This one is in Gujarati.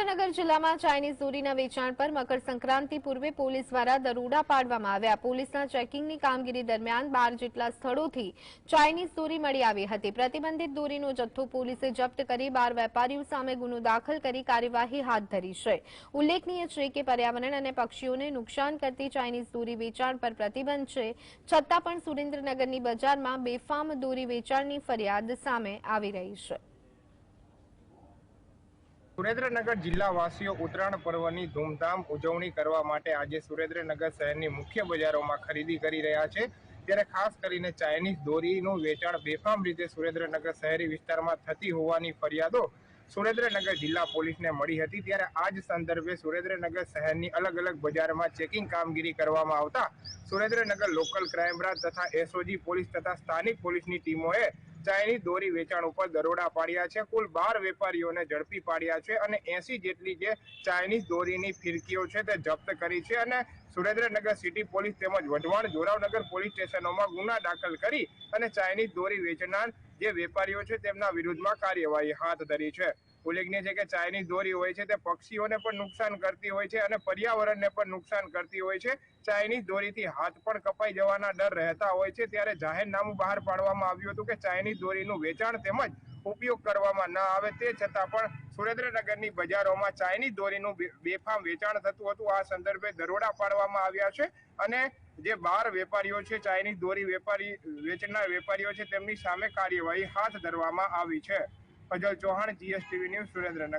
સુરેન્દ્રનગર જિલ્લામાં ચાઇનીઝ દોરીના વેચાણ પર મકર સંક્રાંતિ પૂર્વે પોલીસ દ્વારા દરોડા પાડવામાં આવ્યા. પોલીસના ચેકિંગની કામગીરી દરમિયાન બાર જેટલા સ્થળોથી ચાઇનીઝ દોરી મળી આવી હતી. પ્રતિબંધિત દોરીનો જથ્થો પોલીસે જપ્ત કરી બાર વેપારીઓ સામે ગુનો દાખલ કરી કાર્યવાહી હાથ ધરી છે. ઉલ્લેખનીય છે કે પર્યાવરણ અને પક્ષીઓને નુકસાન કરતી ચાઇનીઝ દોરી વેચાણ પર પ્રતિબંધ છે. છતાં પણ સુરેન્દ્રનગરની બજારમાં બેફામ દોરી વેચાણની ફરિયાદ સામે આવી રહી છે. સુરેન્દ્રનગર જિલ્લાવાસીઓ ઉત્તરાયણ પર્વની ધૂમધામ ઉજવણી કરવા માટે આજે સુરેન્દ્રનગર શહેરની મુખ્ય બજારોમાં ખરીદી કરી રહ્યા છે. ત્યારે ખાસ કરીને ચાઇનીઝ દોરીનું વેચાણ બેફામ રીતે સુરેન્દ્રનગર શહેરી વિસ્તારમાં થતી હોવાની ફરિયાદો સુરેન્દ્રનગર જિલ્લા પોલીસને મળી હતી. ત્યારે આ જ સંદર્ભે સુરેન્દ્રનગર શહેરની અલગ અલગ બજારમાં ચેકિંગ કામગીરી કરવામાં આવતા સુરેન્દ્રનગર લોકલ ક્રાઇમ બ્રાન્ચ તથા એસઓજી પોલીસ તથા સ્થાનિક પોલીસની ટીમોએ ચાઇનીઝ દોરી વેચાણ ઉપર દરોડા પાડ્યા છે. કુલ બાર વેપારીઓને ઝડપી પાડ્યા છે અને એસી જેટલી જે ચાઇનીઝ દોરીની ફિરકીઓ છે તે જપ્ત કરી છે અને સુરેન્દ્રનગર સિટી પોલીસ તેમજ વઢવાણ જોરાવનગર પોલીસ સ્ટેશનોમાં ગુના દાખલ કરી અને ચાઇનીઝ દોરી વેચનાર જે વેપારીઓ છે તેમના વિરુદ્ધમાં કાર્યવાહી હાથ ધરી છે. ઉલ્લેખનીય છે કે ચાઇનીઝ દોરી હોય છે, તે પક્ષીઓને પણ નુકસાન કરતી હોય છે અને પર્યાવરણને પણ નુકસાન કરતી હોય છે. ચાઇનીઝ દોરીથી હાથ પણ કપાઈ જવાના ડર રહેતા હોય છે. ત્યારે જાહેરનામું બહાર પાડવામાં આવ્યું હતું કે ચાઇનીઝ દોરીનું વેચાણ તેમજ ઉપયોગ કરવામાં ન આવે તે છતાં પણ સુરેન્દ્રનગરની બજારોમાં ચાઇનીઝ દોરીનું બેફામ વેચાણ થતું હતું. આ સંદર્ભે દરોડા પાડવામાં આવ્યા છે અને જે બાર વેપારીઓ છે, ચાઇનીઝ દોરી વેપારી, વેચનાર વેપારીઓ છે, તેમની સામે કાર્યવાહી હાથ ધરવામાં આવી છે. Ajay Chauhan GSTV news Surendranagar.